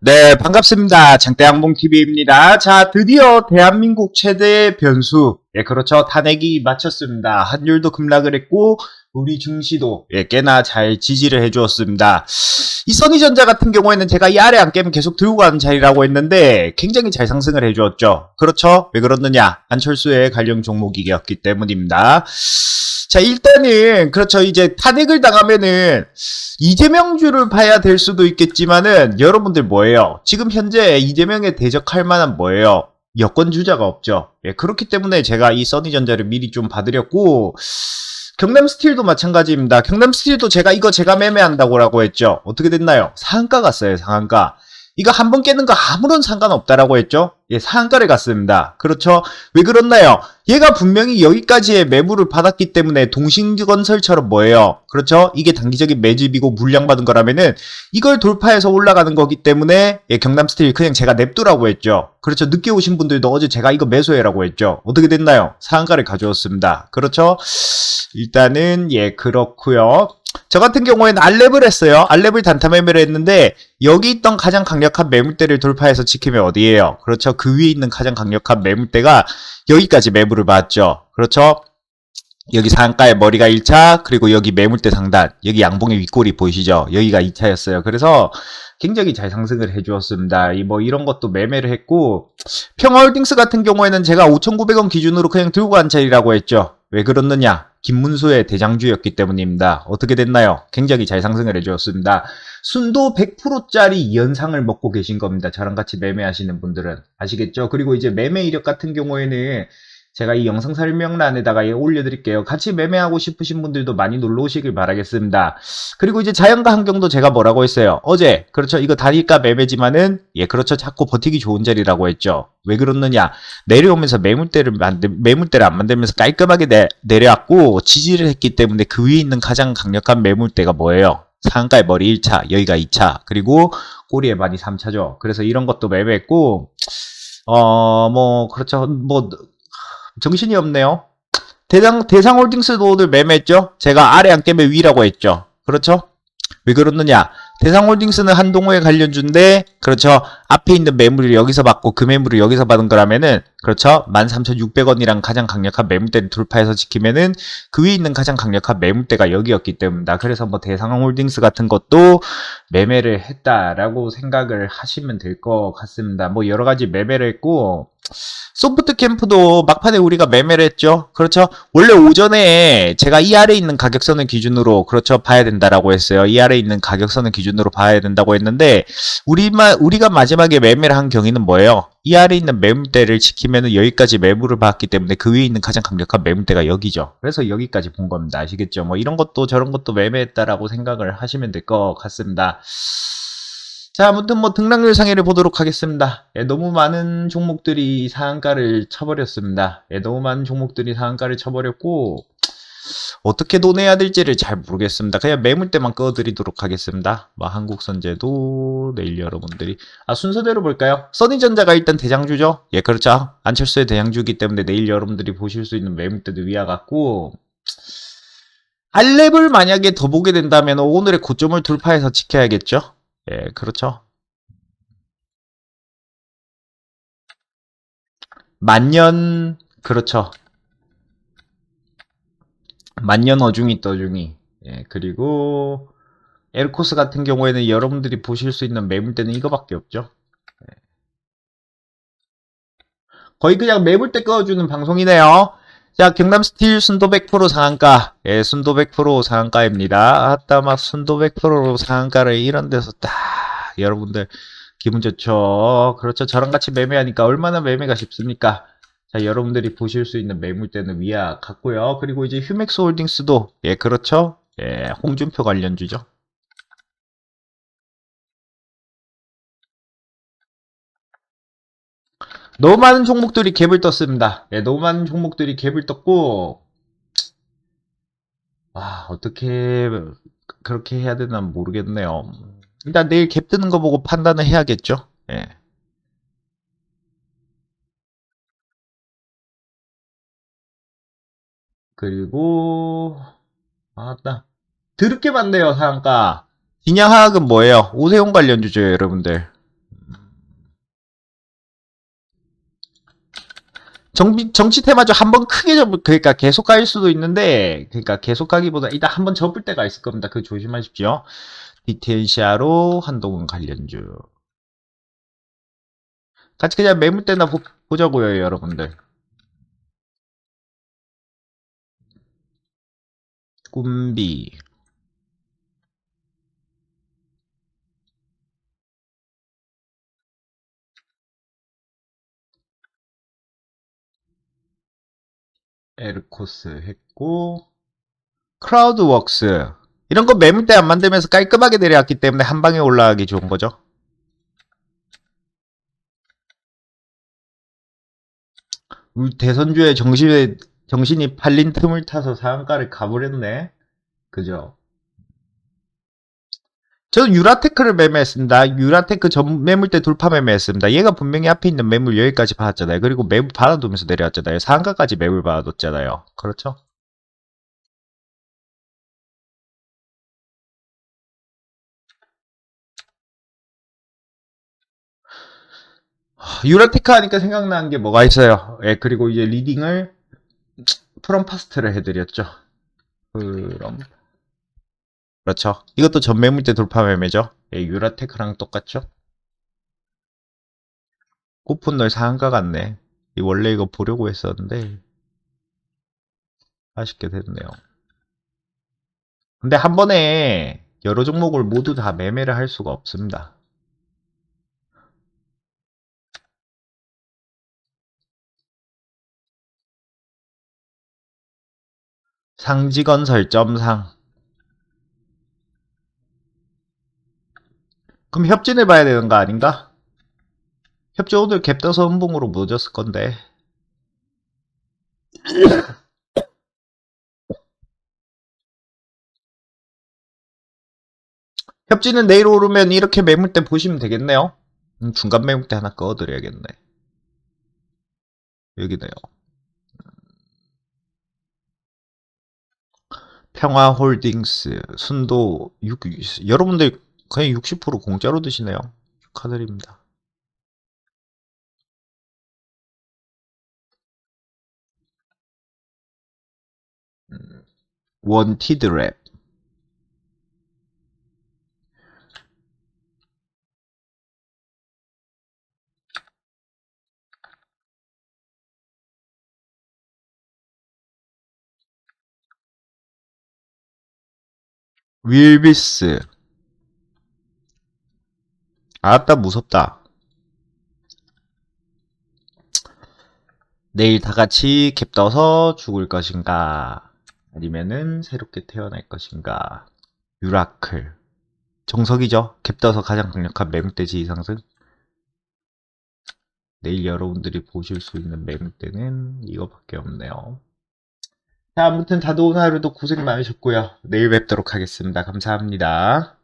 네, 반갑습니다. 장대항봉TV입니다. 자, 드디어 대한민국 최대 변수. 예, 그렇죠. 탄핵이 마쳤습니다. 환율도 급락을 했고, 우리 증시도, 예, 꽤나 잘 지지를 해주었습니다. 이 써니전자 같은 경우에는 제가 이 아래 안 깨면 계속 들고 가는 자리라고 했는데, 굉장히 잘 상승을 해주었죠. 그렇죠. 왜 그렇느냐. 안철수의 관련 종목이었기 때문입니다. 자, 일단은, 그렇죠. 이제 탄핵을 당하면은, 이재명주를 봐야 될 수도 있겠지만은, 여러분들 뭐예요? 지금 현재 이재명에 대적할 만한 뭐예요? 여권주자가 없죠. 예, 그렇기 때문에 제가 이 써니전자를 미리 좀 봐드렸고, 경남스틸도 마찬가지입니다. 경남스틸도 제가 이거 제가 매매한다고라고 했죠. 어떻게 됐나요? 상한가 갔어요, 상한가. 이거 한 번 깨는 거 아무런 상관없다라고 했죠? 예, 상한가를 갔습니다. 그렇죠? 왜 그렇나요? 얘가 분명히 여기까지의 매물을 받았기 때문에 동신건설처럼 뭐예요? 그렇죠? 이게 단기적인 매집이고 물량 받은 거라면은 이걸 돌파해서 올라가는 거기 때문에 예, 경남스틸 그냥 제가 냅두라고 했죠. 그렇죠? 늦게 오신 분들도 어제 제가 이거 매수해라고 했죠. 어떻게 됐나요? 상한가를 가져왔습니다. 그렇죠? 일단은 예, 그렇고요. 저 같은 경우에는 알랩을 했어요. 알랩을 단타 매매를 했는데 여기 있던 가장 강력한 매물대를 돌파해서 지키면 어디예요? 그렇죠. 그 위에 있는 가장 강력한 매물대가 여기까지 매물을 받죠. 그렇죠. 여기 상가의 머리가 1차, 그리고 여기 매물대 상단, 여기 양봉의 윗골이 보이시죠? 여기가 2차였어요. 그래서 굉장히 잘 상승을 해주었습니다. 이 뭐 이런 것도 매매를 했고, 평화홀딩스 같은 경우에는 제가 5,900원 기준으로 그냥 들고 간 자리라고 했죠. 왜 그렇느냐? 김문수의 대장주였기 때문입니다. 어떻게 됐나요? 굉장히 잘 상승을 해주었습니다. 순도 100%짜리 연상을 먹고 계신 겁니다. 저랑 같이 매매하시는 분들은. 아시겠죠? 그리고 이제 매매 이력 같은 경우에는 제가 이 영상 설명란에다가 예, 올려드릴게요. 같이 매매하고 싶으신 분들도 많이 놀러 오시길 바라겠습니다. 그리고 이제 자연과 환경도 제가 뭐라고 했어요? 어제, 그렇죠. 이거 단일가 매매지만은, 예, 그렇죠. 자꾸 버티기 좋은 자리라고 했죠. 왜 그렇느냐? 내려오면서 매물대를 만들, 매물대를 안 만들면서 깔끔하게 내, 내려왔고, 지지를 했기 때문에 그 위에 있는 가장 강력한 매물대가 뭐예요? 상가의 머리 1차, 여기가 2차, 그리고 꼬리에 많이 3차죠. 그래서 이런 것도 매매했고, 어, 뭐, 그렇죠. 뭐, 정신이 없네요. 대상, 대상홀딩스도 오늘 매매했죠? 제가 아래 안 깨면 위라고 했죠? 그렇죠? 왜 그렇느냐? 대상홀딩스는 한동호의 관련주인데, 그렇죠? 앞에 있는 매물을 여기서 받고 그 매물을 여기서 받은 거라면은, 그렇죠? 13,600원이랑 가장 강력한 매물대를 돌파해서 지키면은, 그 위에 있는 가장 강력한 매물대가 여기였기 때문이다. 그래서 뭐 대상홀딩스 같은 것도 매매를 했다라고 생각을 하시면 될 것 같습니다. 뭐 여러 가지 매매를 했고, 소프트 캠프도 막판에 우리가 매매를 했죠. 그렇죠. 원래 오전에 제가 이 아래 있는 가격선을 기준으로 그렇죠 봐야 된다라고 했어요. 이 아래 있는 가격선을 기준으로 봐야 된다고 했는데 우리만 우리가 마지막 에 매매를 한 경위는 뭐예요? 이 아래 있는 매물대를 지키면은 여기까지 매물을 받기 때문에 그 위에 있는 가장 강력한 매물대가 여기죠. 그래서 여기까지 본 겁니다. 아시겠죠? 뭐 이런 것도 저런 것도 매매했다라고 생각을 하시면 될 것 같습니다. 자, 아무튼 뭐 등락률 상해를 보도록 하겠습니다. 예, 너무 많은 종목들이 상한가를 쳐버렸습니다. 예, 너무 많은 종목들이 상한가를 쳐버렸고 어떻게 돈해야 될지를 잘 모르겠습니다. 그냥 매물대만 꺼드리도록 하겠습니다. 뭐 한국선제도 내일 여러분들이 아 순서대로 볼까요? 써니전자가 일단 대장주죠. 예, 그렇죠. 안철수의 대장주기 때문에 내일 여러분들이 보실 수 있는 매물대도 위와 같고 알랩을 만약에 더 보게 된다면 오늘의 고점을 돌파해서 지켜야겠죠. 예, 그렇죠. 만년, 그렇죠. 만년 어중이 떠중이. 예, 그리고, 에르코스 같은 경우에는 여러분들이 보실 수 있는 매물대는 이거밖에 없죠. 예. 거의 그냥 매물대 꺼주는 방송이네요. 자, 경남 스틸 순도 100% 상한가. 예, 순도 100% 상한가입니다. 아따, 막 순도 100% 상한가를 이런 데서 딱, 여러분들, 기분 좋죠. 그렇죠. 저랑 같이 매매하니까 얼마나 매매가 쉽습니까? 자, 여러분들이 보실 수 있는 매물대는 위와 같고요. 그리고 이제 휴맥스 홀딩스도, 예, 그렇죠. 예, 홍준표 관련주죠. 너무 많은 종목들이 갭을 떴습니다. 예, 너무 많은 종목들이 갭을 떴고, 아, 어떻게, 그렇게 해야 되나 모르겠네요. 일단 내일 갭 뜨는 거 보고 판단을 해야겠죠. 예. 그리고 맞다. 드럽게 많네요 상한가. 진양화학은 뭐예요? 오세훈 관련주죠 여러분들. 정비, 정치 테마죠. 한번 크게 접을, 그러니까 계속 갈 수도 있는데, 그러니까 계속 가기보다 이따 한번 접을 때가 있을 겁니다. 그 조심하십시오. 디텐시아로 한동훈 관련주. 같이 그냥 매물 때나 보, 보자고요, 여러분들. 꿈비. 에르코스 했고, 크라우드웍스. 이런 거 매물대 안 만들면서 깔끔하게 내려왔기 때문에 한 방에 올라가기 좋은 거죠. 우리 대선주에 정신에, 정신이 팔린 틈을 타서 상한가를 가버렸네. 그죠? 저는 유라테크를 매매했습니다. 유라테크 전 매물대 돌파 매매했습니다. 얘가 분명히 앞에 있는 매물 여기까지 받았잖아요. 그리고 매물 받아두면서 내려왔잖아요. 상한가까지 매물 받아뒀잖아요. 그렇죠? 유라테크 하니까 생각나는 게 뭐가 있어요. 예, 그리고 이제 리딩을 프롬 파스트를 해드렸죠. 그럼 그렇죠. 이것도 전매물대 돌파 매매죠. 예, 유라테크랑 똑같죠. 오픈널 상한가 같네. 이 원래 이거 보려고 했었는데 아쉽게 됐네요. 근데 한 번에 여러 종목을 모두 다 매매를 할 수가 없습니다. 상지건설 점상. 그럼 협진을 봐야 되는 거 아닌가? 협진 오늘 갭 떠서 음봉으로 무너졌을 건데. 협진은 내일 오르면 이렇게 매물대 보시면 되겠네요. 음, 중간 매물대 하나 꺼드려야겠네. 여기네요 평화홀딩스, 순도 6, 여러분들 거의 60% 공짜로 드시네요. 축하드립니다. 음, 원티드랩 윌비스. 아따 무섭다. 내일 다같이 캡 떠서 죽을 것인가? 아니면은 새롭게 태어날 것인가? 유라클. 정석이죠? 캡 떠서 가장 강력한 매물대지 이상승. 내일 여러분들이 보실 수 있는 매물대는 이거밖에 없네요 자, 아무튼 다도 오늘 하루도 고생 많으셨고요. 내일 뵙도록 하겠습니다. 감사합니다.